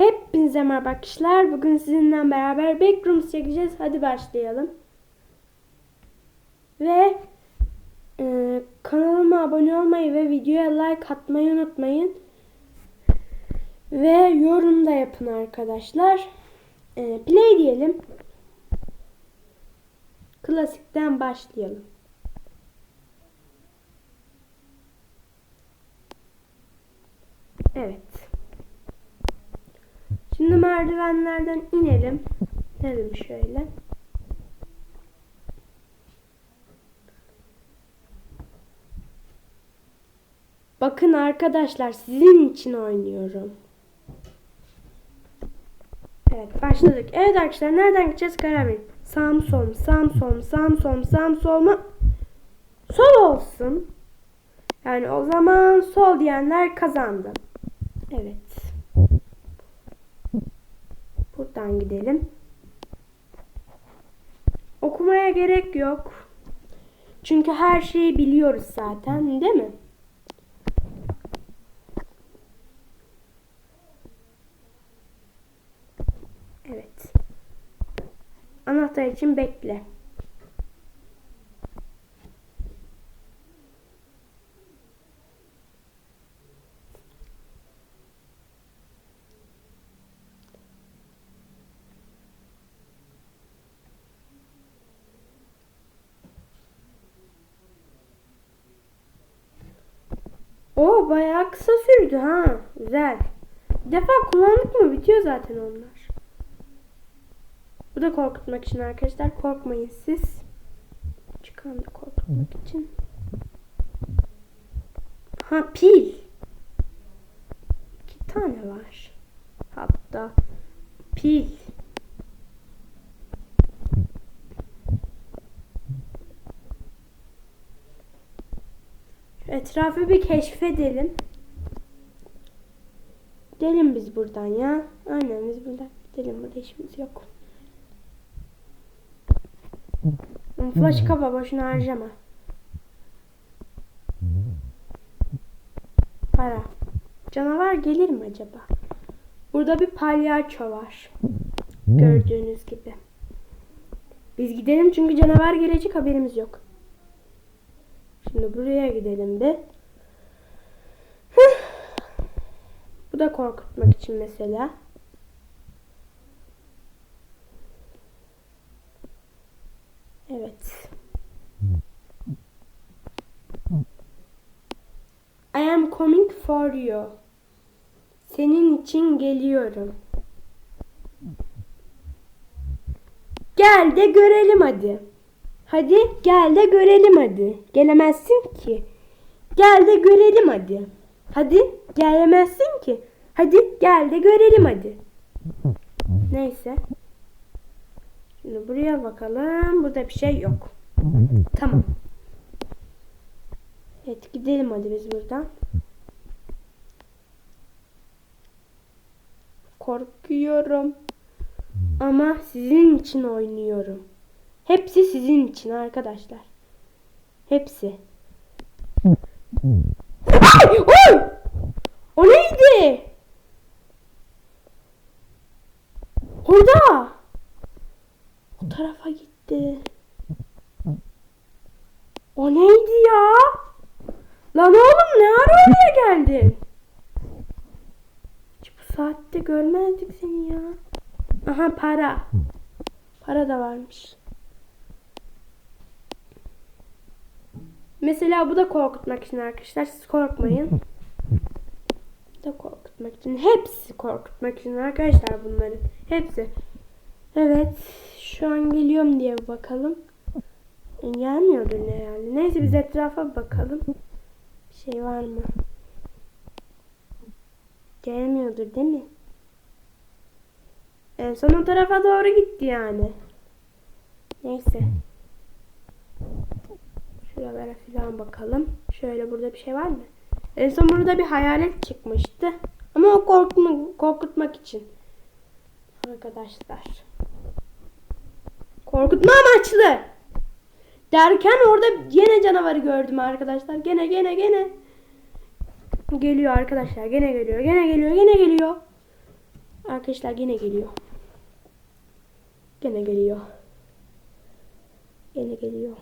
Hepinize merhaba arkadaşlar. Bugün sizinle beraber Backrooms çekeceğiz. Hadi başlayalım. Ve e, kanalıma abone olmayı ve videoya like atmayı unutmayın. Ve yorum da yapın arkadaşlar. E, play diyelim. Klasikten başlayalım. Evet. Şimdi merdivenlerden inelim. İnelim şöyle. Bakın arkadaşlar sizin için oynuyorum. Evet başladık. Evet arkadaşlar nereden gideceğiz karar verin. Sağ mı sol mu? Sol olsun. Yani o zaman sol diyenler kazandı. Evet. Buradan gidelim. Okumaya gerek yok. Çünkü her şeyi biliyoruz zaten, değil mi? Evet. Anahtar için bekle. O bayağı kısa sürdü ha. Güzel. Bir defa kullandık mı bitiyor zaten onlar. Bu da korkutmak için arkadaşlar. Korkmayın siz. Çıkan da korkutmak için. Ha pil. İki tane var. Hatta pil. Şu etrafı bir keşfedelim. Gidelim biz buradan ya. Aynen biz buradan gidelim. Burada işimiz yok. Flash kapa boşuna harcama. Para. Canavar gelir mi acaba? Burada bir palyaço var. Gördüğünüz gibi. Biz gidelim çünkü canavar gelecek haberimiz yok. Şimdi buraya gidelim de. Bu da korkutmak için mesela. Evet. I am coming for you. Senin için geliyorum. Gel de görelim hadi. Hadi gel de görelim hadi. Gelemezsin ki. Gel de görelim hadi. Hadi gelemezsin ki. Hadi gel de görelim hadi. Neyse. Şimdi buraya bakalım. Burada bir şey yok. Tamam. Evet gidelim hadi biz buradan. Korkuyorum. Ama sizin için oynuyorum. Hepsi sizin için arkadaşlar. Hepsi. Ay! Oy! O neydi? Orada. O tarafa gitti. O neydi ya? Lan oğlum ne ara oraya geldin? Hiç bu saatte görmezdik seni ya. Aha para. Para da varmış. Mesela bu da korkutmak için arkadaşlar. Siz korkmayın. Bu da korkutmak için. Hepsi korkutmak için arkadaşlar bunların. Hepsi. Evet. Şu an geliyorum diye bakalım. Gelmiyordur ne yani. Neyse biz etrafa bakalım. Bir şey var mı? Gelmiyordur değil mi? En son o tarafa doğru gitti yani. Neyse. Şuralara falan bakalım. Şöyle burada bir şey var mı? En son burada bir hayalet çıkmıştı. Ama o korkma, korkutmak için. Arkadaşlar. Korkutma amaçlı. Derken orada yine canavarı gördüm arkadaşlar. Gene gene gene. Geliyor arkadaşlar. Gene geliyor. Gene geliyor. Gene geliyor. Arkadaşlar yine geliyor. Gene geliyor. Gene geliyor.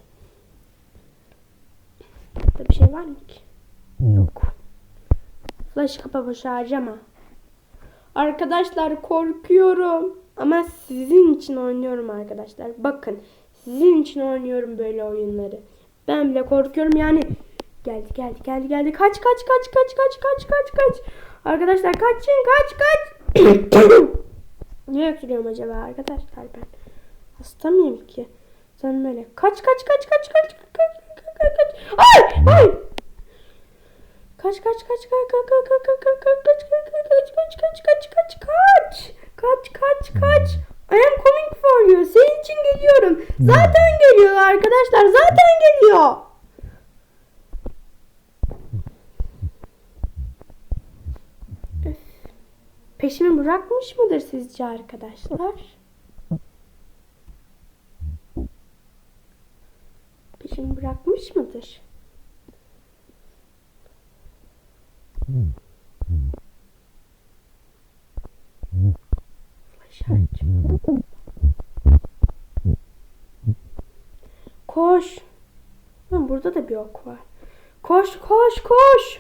Burada bir şey var mı ki? Yok. Flash kapama harcama. Arkadaşlar korkuyorum. Ama sizin için oynuyorum arkadaşlar. Bakın sizin için oynuyorum böyle oyunları. Ben bile korkuyorum yani. Geldi geldi geldi geldi. Kaç kaç kaç kaç kaç kaç kaç kaç. Arkadaşlar kaçın kaç kaç. Niye öksürüyorum acaba arkadaşlar ben? Hasta mıyım ki? Sen böyle kaç kaç kaç kaç kaç kaç. Ay ay. Kaç kaç kaç kaç kaç kaç kaç kaç kaç kaç kaç kaç kaç kaç kaç kaç kaç kaç kaç kaç I am coming for you. Senin için geliyorum. Zaten geliyor arkadaşlar. Zaten geliyor. Peşimi bırakmış mıdır sizce arkadaşlar? Peşimi bırakmış mıdır? Koş. Lan burada da bir ok var. Koş koş koş.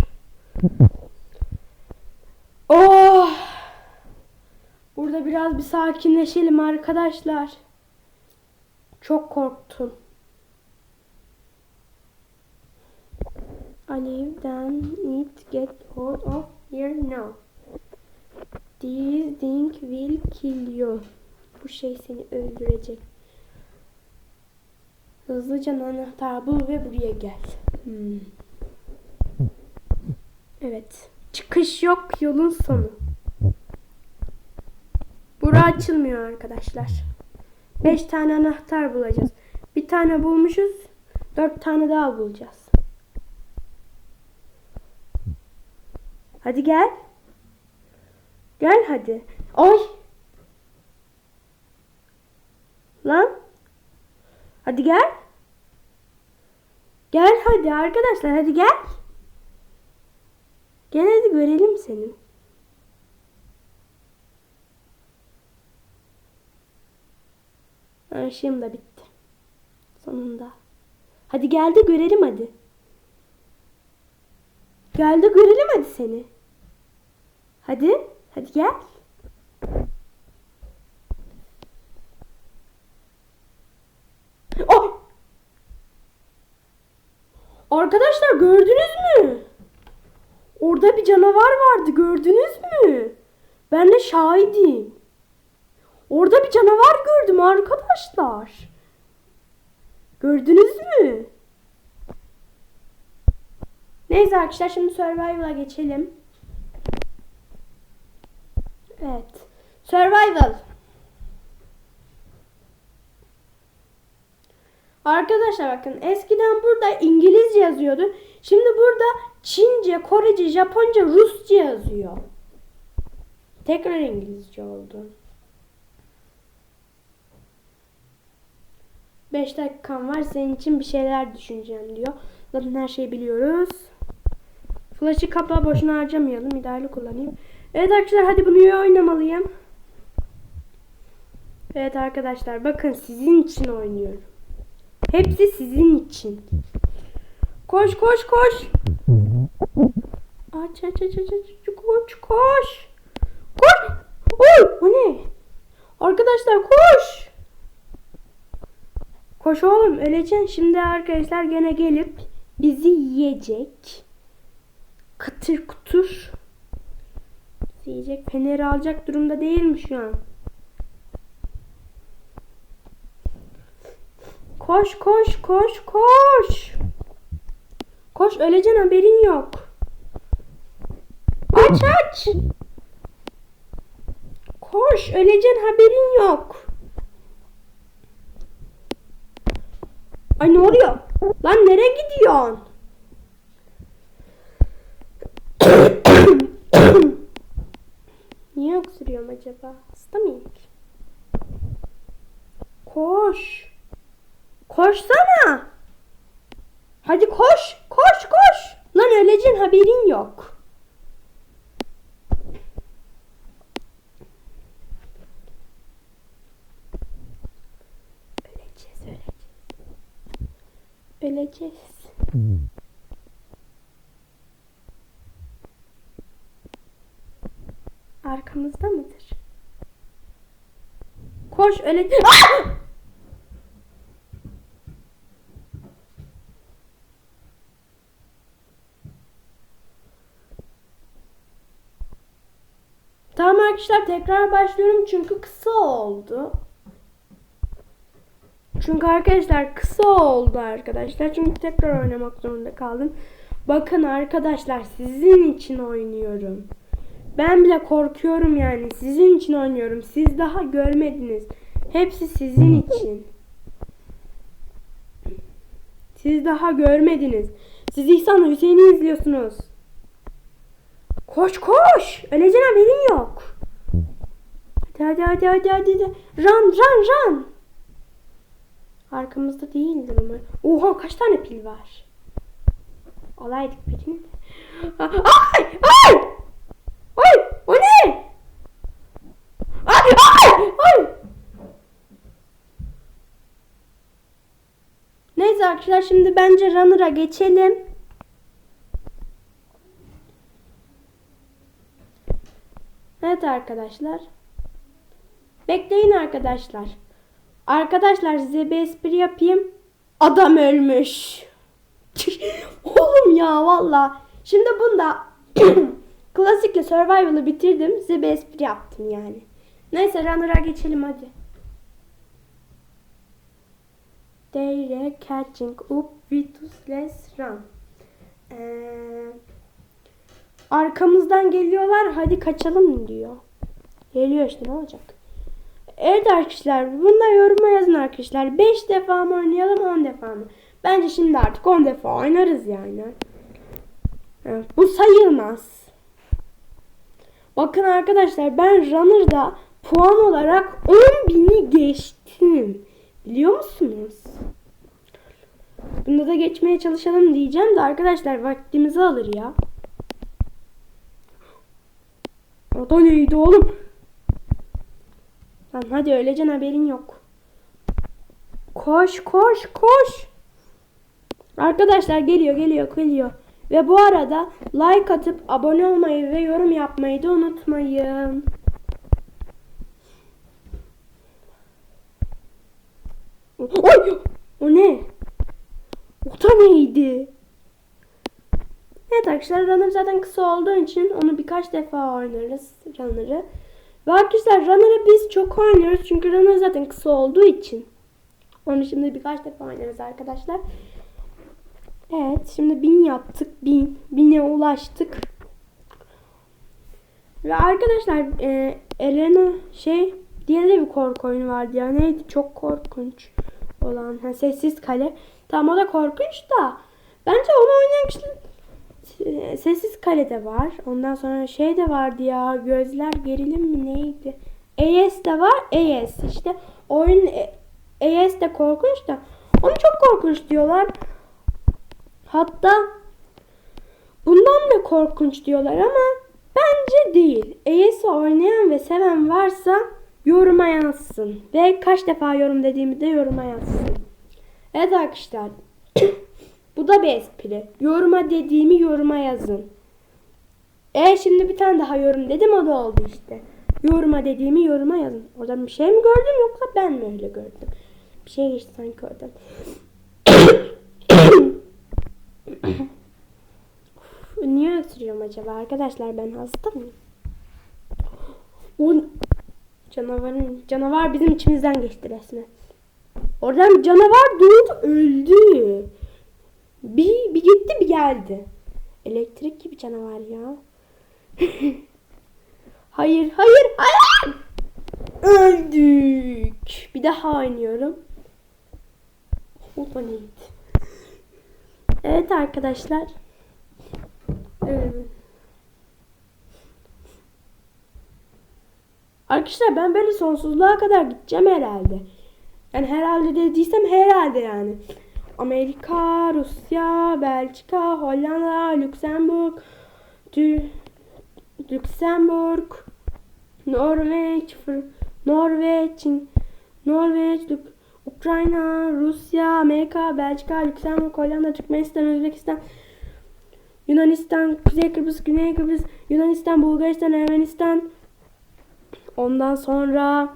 Oh. Burada biraz bir sakinleşelim arkadaşlar. Çok Alev'den it get out of here now. This thing will kill you. Bu şey seni öldürecek. Hızlıca anahtar bul ve buraya gel. Hmm. Evet. Çıkış yok yolun sonu. Bura açılmıyor arkadaşlar. Beş tane anahtar bulacağız. Bir tane bulmuşuz. Dört tane daha bulacağız. Hadi gel. Gel hadi. Oy. Lan. Hadi gel. Gel hadi arkadaşlar hadi gel. Gel hadi görelim seni. Işığım da bitti. Sonunda. Hadi gel de görelim hadi. Gel de görelim hadi seni. Hadi. Hadi gel. Oh! Arkadaşlar gördünüz mü? Orada bir canavar vardı gördünüz mü? Ben de şahidim. Orada bir canavar gördüm arkadaşlar. Gördünüz mü? Neyse arkadaşlar şimdi Survival'a geçelim. Evet. Survival. Arkadaşlar bakın eskiden burada İngilizce yazıyordu. Şimdi burada Çince, Korece, Japonca, Rusça yazıyor. Tekrar İngilizce oldu. 5 dakikam var senin için bir şeyler düşüneceğim diyor. Zaten her şeyi biliyoruz. Flash'ı kapa boşuna harcamayalım. İdeali kullanayım. Evet arkadaşlar hadi bunu iyi oynamalıyım. Evet arkadaşlar bakın sizin için oynuyorum. Hepsi sizin için. Koş koş koş. Aç aç aç aç koş koş. Koş. Oy o ne? Arkadaşlar koş. Koş oğlum öleceksin. Şimdi arkadaşlar gene gelip bizi yiyecek. Kıtır kutur. Bizi yiyecek. Feneri alacak durumda değil mi şu an? Koş koş koş koş. Koş öleceksin haberin yok. Aç aç. Koş öleceksin haberin yok. Ay ne oluyor? Lan nereye gidiyorsun? mıyım acaba? Hasta mıyım ki? Koş. Koşsana. Hadi koş. Koş koş. Lan öleceğin haberin yok. Öleceğiz öleceğiz. Öleceğiz. Hmm. Arkamızda mıdır? Koş öyle. Ah! Tamam arkadaşlar tekrar başlıyorum çünkü kısa oldu. Çünkü arkadaşlar kısa oldu arkadaşlar. Çünkü tekrar oynamak zorunda kaldım. Bakın arkadaşlar sizin için oynuyorum. Ben bile korkuyorum yani. Sizin için oynuyorum. Siz daha görmediniz. Hepsi sizin için. Siz daha görmediniz. Siz İhsan Hüseyin'i izliyorsunuz. Koş koş. Öleceğin haberin yok. Hadi hadi hadi hadi hadi. Run run run. Arkamızda değildir umarım. Oha kaç tane pil var? Alaydık. Ay ay. Ay o ne? Ay ay ay. Neyse arkadaşlar şimdi bence Runner'a geçelim. Evet arkadaşlar. Bekleyin arkadaşlar. Arkadaşlar size bir espri yapayım. Adam ölmüş. Oğlum ya valla. Şimdi bunda klasikle survival'ı bitirdim. Size bir espri yaptım yani. Neyse runner'a geçelim hadi. They're catching up with us. Let's run. Ee, arkamızdan geliyorlar. Hadi kaçalım diyor. Geliyor işte ne olacak? Evet arkadaşlar bunda yoruma yazın arkadaşlar. 5 defa mı oynayalım 10 defa mı? Bence şimdi artık 10 defa oynarız yani. Evet, bu sayılmaz. Bakın arkadaşlar ben Runner'da puan olarak 10.000'i geçtim. Biliyor musunuz? Bunda da geçmeye çalışalım diyeceğim de arkadaşlar vaktimizi alır ya. O da neydi oğlum? Lan hadi öleceksin haberin yok. Koş koş koş. Arkadaşlar geliyor geliyor geliyor. Ve bu arada like atıp abone olmayı ve yorum yapmayı da unutmayın. Oy! O ne? O da neydi? Evet arkadaşlar Runner zaten kısa olduğu için onu birkaç defa oynarız Runner'ı. Ve arkadaşlar Runner'ı biz çok oynuyoruz çünkü Runner zaten kısa olduğu için. Onu şimdi birkaç defa oynarız arkadaşlar. Evet şimdi bin yaptık. Bin. Bine ulaştık. Ve arkadaşlar e, Elena şey diğer de bir korku oyunu vardı ya. Neydi? Çok korkunç olan. Ha, sessiz kale. Tamam o da korkunç da. Bence onu oynayan kişiler e, Sessiz Kale'de var. Ondan sonra şey de vardı ya. Gözler gerilim mi neydi? AS de var. AS işte oyun e, AS de korkunç da. Onu çok korkunç diyorlar. Hatta bundan da korkunç diyorlar ama bence değil. AS'i oynayan ve seven varsa yoruma yazsın. Ve kaç defa yorum dediğimi de yoruma yazsın. Evet arkadaşlar. Bu da bir espri. Yoruma dediğimi yoruma yazın. E şimdi bir tane daha yorum dedim o da oldu işte. Yoruma dediğimi yoruma yazın. Oradan bir şey mi gördüm yoksa ben mi öyle gördüm? Bir şey geçti sanki oradan. Niye öksürüyorum acaba arkadaşlar ben hasta mıyım? Canavarın canavar bizim içimizden geçti resmen. Oradan canavar doğdu öldü. Bir, bir gitti bir geldi. Elektrik gibi canavar ya. hayır hayır hayır. Öldük. Bir daha oynuyorum. O da neydi? Evet arkadaşlar. Ee, Arkadaşlar ben böyle sonsuzluğa kadar gideceğim herhalde. Yani herhalde dediysem herhalde yani. Amerika, Rusya, Belçika, Hollanda, Lüksemburg, Tür Lüksemburg, Norveç, Fr Norveç, Norveç, Ukrayna, Rusya, Amerika, Belçika, Lüksemburg, Hollanda, Türkmenistan, Özbekistan, Yunanistan, Kuzey Kıbrıs, Güney Kıbrıs, Yunanistan, Bulgaristan, Ermenistan. Ondan sonra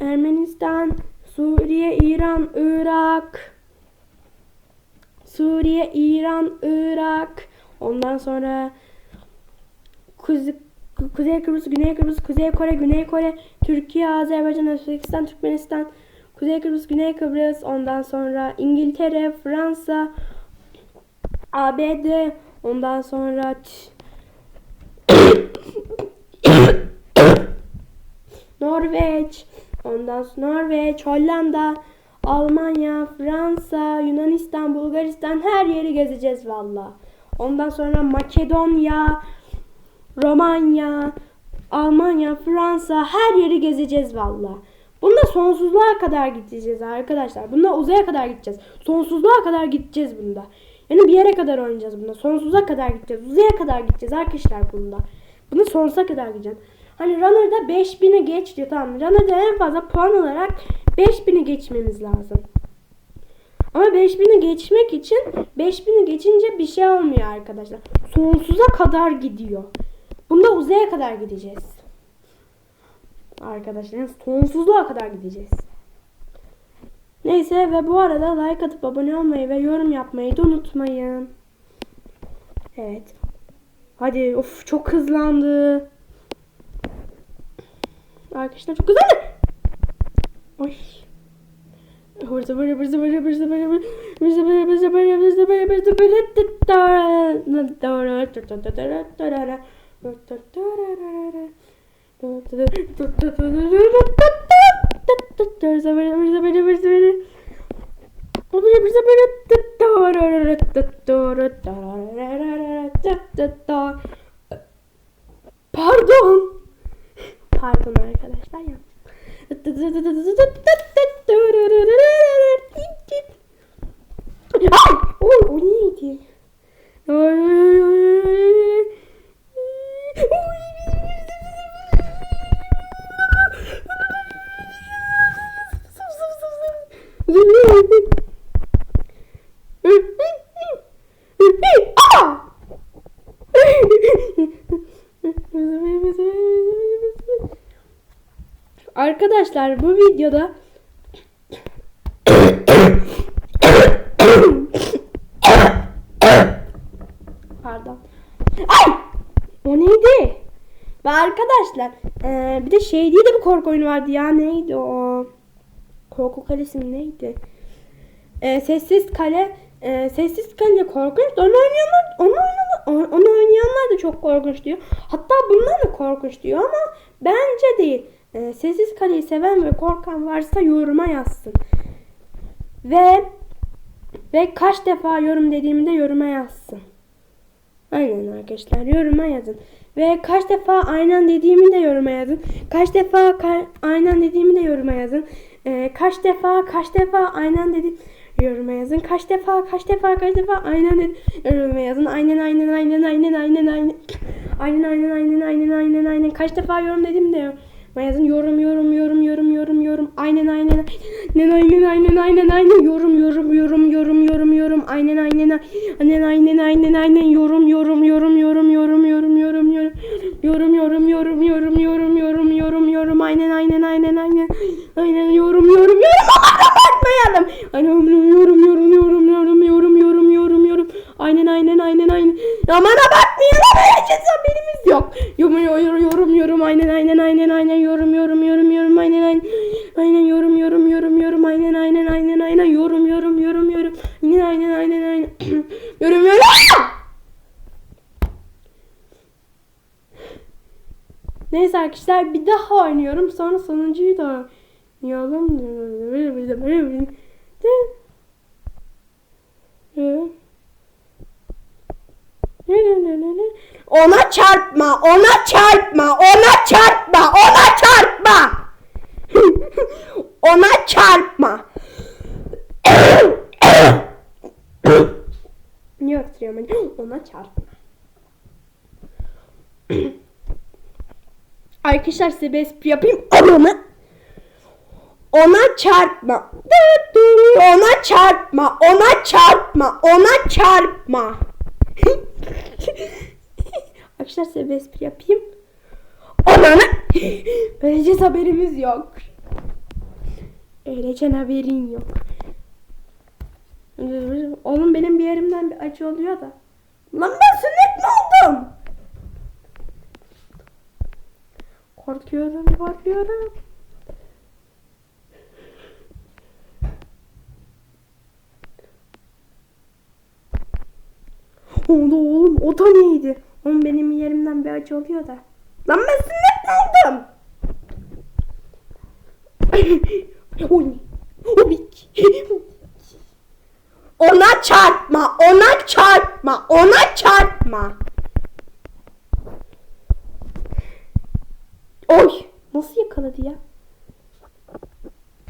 Ermenistan, Suriye, İran, Irak. Suriye, İran, Irak. Ondan sonra Kuzey, Kuzey Kıbrıs, Güney Kıbrıs, Kuzey Kore, Güney Kore, Türkiye, Azerbaycan, Özbekistan, Türkmenistan, Kuzey Kıbrıs, Güney Kıbrıs, ondan sonra İngiltere, Fransa, ABD, ondan sonra Ç- Norveç, ondan sonra Norveç, Hollanda, Almanya, Fransa, Yunanistan, Bulgaristan her yeri gezeceğiz valla. Ondan sonra Makedonya, Romanya, Almanya, Fransa her yeri gezeceğiz valla. Bunda sonsuzluğa kadar gideceğiz arkadaşlar. Bunda uzaya kadar gideceğiz. Sonsuzluğa kadar gideceğiz bunda. Yani bir yere kadar oynayacağız bunda. Sonsuza kadar gideceğiz. Uzaya kadar gideceğiz arkadaşlar bunda. Bunu sonsuza kadar gideceğiz. Hani Runner'da 5000'i geç diyor tamam. Runner'da en fazla puan olarak 5000'i geçmemiz lazım. Ama 5000'i geçmek için 5000'i geçince bir şey olmuyor arkadaşlar. Sonsuza kadar gidiyor. Bunda uzaya kadar gideceğiz. Arkadaşlar sonsuzluğa kadar gideceğiz. Neyse ve bu arada like atıp abone olmayı ve yorum yapmayı da unutmayın. Evet. Hadi of çok hızlandı. Arkadaşlar çok hızlandı. Oy. Hırsı böyle hırsı böyle hırsı böyle hırsı böyle hırsı böyle hırsı böyle hırsı böyle Olunca bize böyle Pardon. Pardon arkadaşlar ya. Ay! Oy, o neydi? Oy, oy, oy, oy. Oy. Arkadaşlar bu videoda Pardon. Ay! O neydi? Ve arkadaşlar eee, bir de şey diye de bir korku oyunu vardı ya neydi o? Korku kalesi mi neydi? Eee, sessiz kale eee, sessiz kale korkunç. Onu oynayanlar onu oynayanlar, onu oynayanlar da çok korkunç diyor. Hatta bunlar da korkunç diyor ama bence değil. Eee, sessiz kaleyi seven ve korkan varsa yoruma yazsın. Ve ve kaç defa yorum dediğimde yoruma yazsın. Aynen arkadaşlar yoruma yazın. Ve kaç defa aynen dediğimi de yoruma yazın. Kaç defa ka- aynen dediğimi de yoruma yazın. Ee, kaç defa kaç defa aynen dedi yoruma yazın. Kaç defa kaç defa kaç defa aynen yoruma yazın. Aynen aynen aynen aynen aynen aynen. Aynen aynen aynen aynen aynen. Kaç defa yorum dedim de yoruma yazın. Yorum yorum yorum yorum yorum yorum. Aynen aynen aynen aynen aynen aynen aynen. Yorum yorum yorum yorum yorum yorum. Aynen aynen aynen aynen aynen aynen. Yorum yorum yorum yorum yorum yorum yorum yorum yorum yorum yorum yorum yorum yorum yorum yorum aynen aynen aynen aynen aynen yorum yorum yorum abartmayalım aynen yorum yorum yorum yorum yorum yorum yorum yorum aynen aynen aynen aynen aman abartmayalım hiç haberimiz yok yorum yorum yorum yorum aynen aynen aynen aynen yorum yorum yorum yorum aynen aynen aynen yorum yorum yorum yorum aynen aynen aynen aynen yorum yorum yorum yorum aynen aynen aynen aynen yorum yorum Neyse arkadaşlar bir daha oynuyorum. Sonra sonuncuyu da oynayalım. Ona çarpma, ona çarpma, ona çarpma, ona çarpma. ona çarpma. Niye öksürüyorum ben? Ona çarpma. Arkadaşlar size bir espri yapayım. Ananı. Ona çarpma. Ona çarpma. Ona çarpma. Ona çarpma. Arkadaşlar size bir espri yapayım. Ananı. Böylece haberimiz yok. Öylece haberin yok. Oğlum benim bir yerimden bir acı oluyor da. Lan ben sünnet mi oldum? Korkuyorum, korkuyorum. Oldu oğlum o da neydi? Oğlum benim yerimden bir acı oluyor da. Lan ben sünnet oldum? Ona çarpma, ona çarpma, ona çarpma. Oy, nasıl yakaladı ya?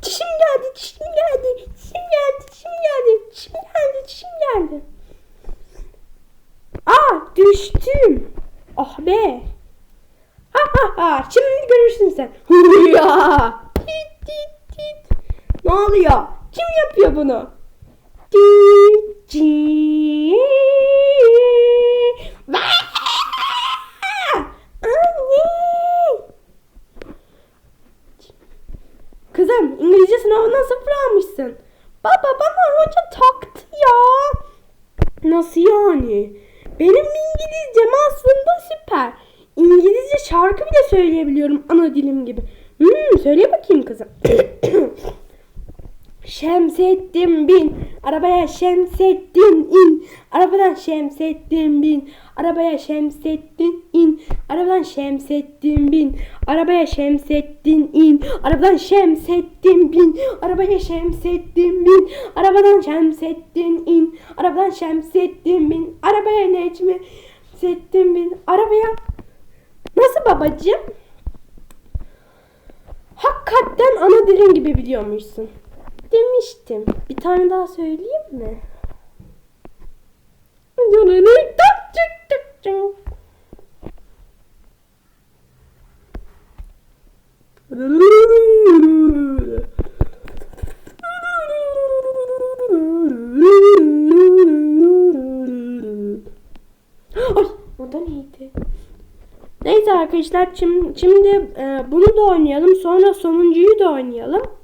Çişim geldi, çişim geldi, çişim geldi, çişim geldi, çişim geldi, çişim geldi. Aa, düştüm. Ah be. Ha ha ha, şimdi görürsün sen. Hurya. Tit tit tit. Ne oluyor? Kim yapıyor bunu? Vaa! Anne. Kızım İngilizce sınavından sıfır almışsın. Baba bana hoca taktı ya. Nasıl yani? Benim İngilizcem aslında süper. İngilizce şarkı bile söyleyebiliyorum ana dilim gibi. Hmm, söyle bakayım kızım. Şemsettin bin, arabaya Şemsettin in, arabadan Şemsettin bin, arabaya Şemsettin in, arabadan Şemsettin bin, arabaya Şemsettin in, arabadan Şemsettin bin, arabaya Şemsettin bin, arabadan Şemsettin in, arabadan Şemsettin bin, arabaya Necmi Settin bin, arabaya Nasıl babacığım? Hakikaten ana dilin gibi biliyormuşsun. Demiştim. Bir tane daha söyleyeyim mi? O da neydi? Neyse arkadaşlar şimdi, şimdi e, bunu da oynayalım. Sonra sonuncuyu da oynayalım.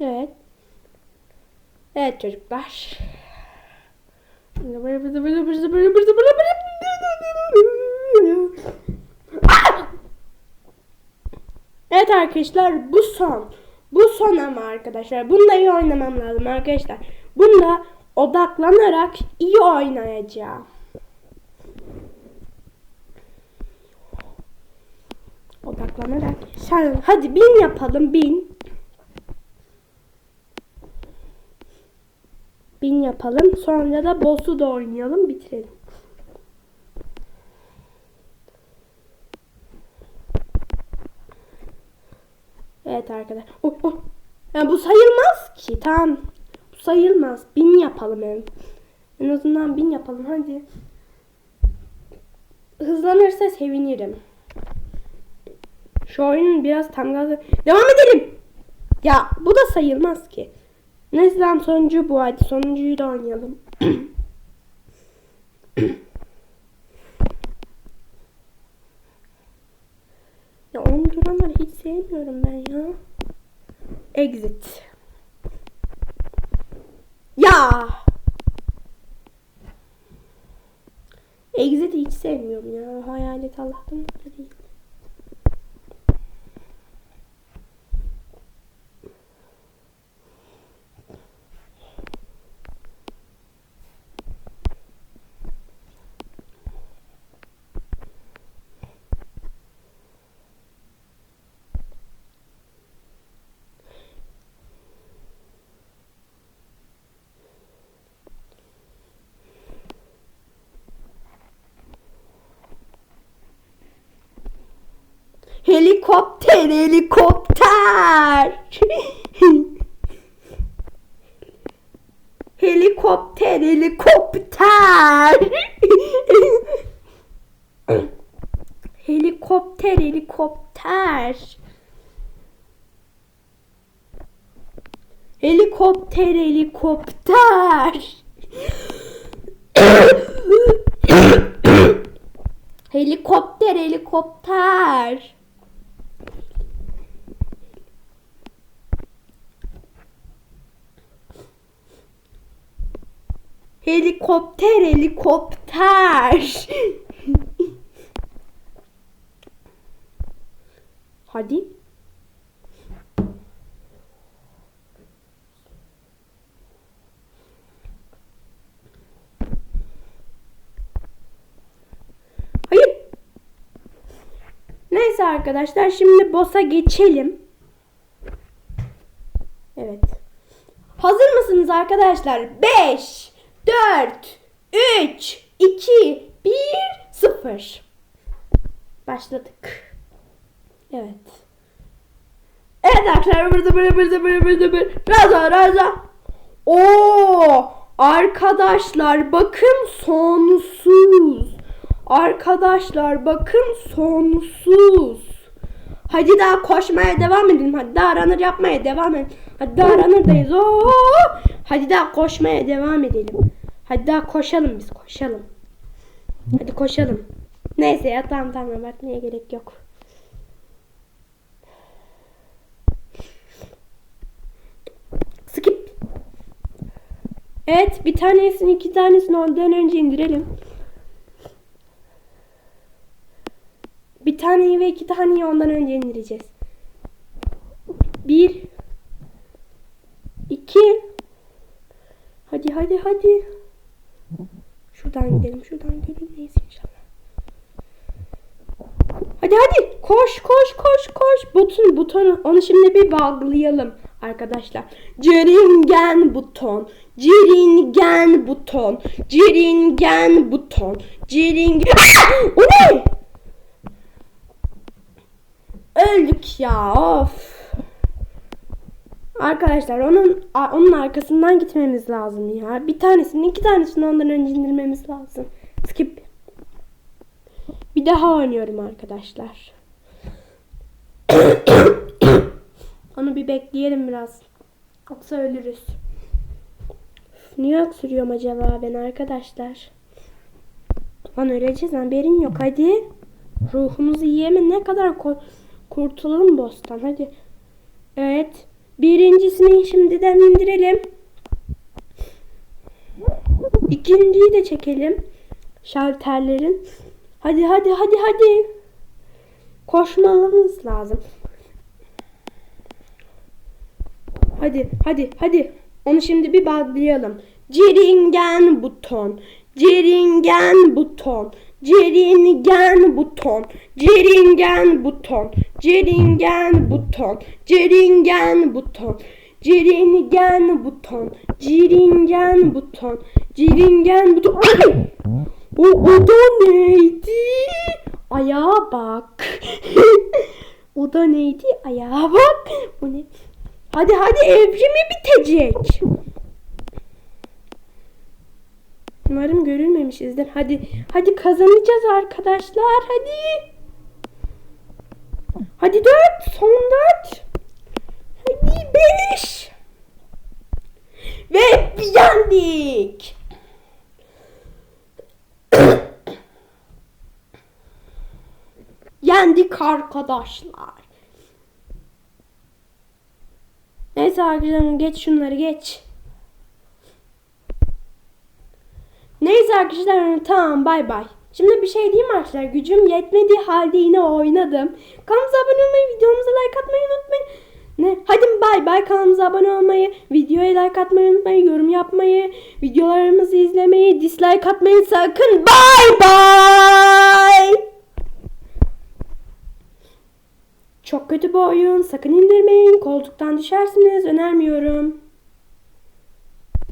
evet. Evet çocuklar. Evet arkadaşlar bu son. Bu son ama arkadaşlar. Bunda iyi oynamam lazım arkadaşlar. Bunda odaklanarak iyi oynayacağım. Odaklanarak. Sen hadi bin yapalım bin. Bin yapalım. Sonra da boss'u da oynayalım bitirelim. Evet arkadaşlar. Oh, oh. Ya bu sayılmaz ki. Tamam. Bu sayılmaz. Bin yapalım en. En azından bin yapalım hadi. Hızlanırsa sevinirim. Şu oyunun biraz tam gazı. Devam edelim. Ya bu da sayılmaz ki. Neyse tamam sonuncu bu hadi. Sonuncuyu da oynayalım. ya onu duranları hiç sevmiyorum ben ya. Exit. Ya. Exit'i hiç sevmiyorum ya. Hayalet Allah'tan mutlu değil. helikopter. helikopter, helikopter. helikopter, helikopter. Helikopter, helikopter. helikopter, helikopter. Helikopter. Helikopter. Hadi. Hayır. Neyse arkadaşlar şimdi boss'a geçelim. Evet. Hazır mısınız arkadaşlar? 5, 4, 3, 2, 1, 0. Başladık. Evet. Evet arkadaşlar burada burada burada burada burada burada Raza Raza. Oo arkadaşlar bakın sonsuz. Arkadaşlar bakın sonsuz. Hadi daha koşmaya devam edelim. Hadi daha runner yapmaya devam edelim. Hadi daha runner'dayız. Oo! Hadi daha koşmaya devam edelim. Hadi daha koşalım biz koşalım. Hadi koşalım. Neyse ya tamam tamam abartmaya gerek yok. Skip. Evet bir tanesini iki tanesini ondan önce indirelim. Bir taneyi ve iki taneyi ondan önce indireceğiz. Bir. iki. Hadi hadi hadi. Şuradan gidelim şuradan gidelim neyse inşallah. Hadi hadi koş koş koş koş. Butun butonu onu şimdi bir bağlayalım arkadaşlar. Ceringen buton. Ceringen buton. Ceringen buton. Ceringen... o ne? Öldük ya of. Arkadaşlar onun onun arkasından gitmemiz lazım ya. Bir tanesini iki tanesini ondan önce indirmemiz lazım. Skip. Bir daha oynuyorum arkadaşlar. Onu bir bekleyelim biraz. Yoksa ölürüz. Niye öksürüyorum acaba ben arkadaşlar? Lan öleceğiz haberin yok hadi. Ruhumuzu yiyeme ne kadar ko- kurtulalım boss'tan hadi. Evet. Birincisini şimdiden indirelim. İkinciyi de çekelim. Şalterlerin. Hadi hadi hadi hadi. Koşmamız lazım. Hadi hadi hadi. Onu şimdi bir bağlayalım. Ceringen buton. Ceringen buton. Ceringen buton. Ceringen buton. Ceringen buton. Ceringen buton. Ceringen buton. Ceringen buton. Ceringen buton. O, o da neydi? Ayağa bak. o da neydi? Ayağa bak. Bu ne? Hadi hadi evrimi bitecek. Umarım görülmemişizdir. Hadi hadi kazanacağız arkadaşlar. Hadi. Hadi dört. Son dört. Hadi beş. Ve yendik. Yendik arkadaşlar. Neyse arkadaşlar geç şunları geç. Neyse arkadaşlar tamam bay bay. Şimdi bir şey diyeyim arkadaşlar? Gücüm yetmediği halde yine oynadım. Kanalımıza abone olmayı, videomuza like atmayı unutmayın. Ne? Hadi bay bay kanalımıza abone olmayı, videoya like atmayı unutmayın, yorum yapmayı, videolarımızı izlemeyi, dislike atmayı sakın. Bay bay. Çok kötü bir oyun. Sakın indirmeyin. Koltuktan düşersiniz. Önermiyorum.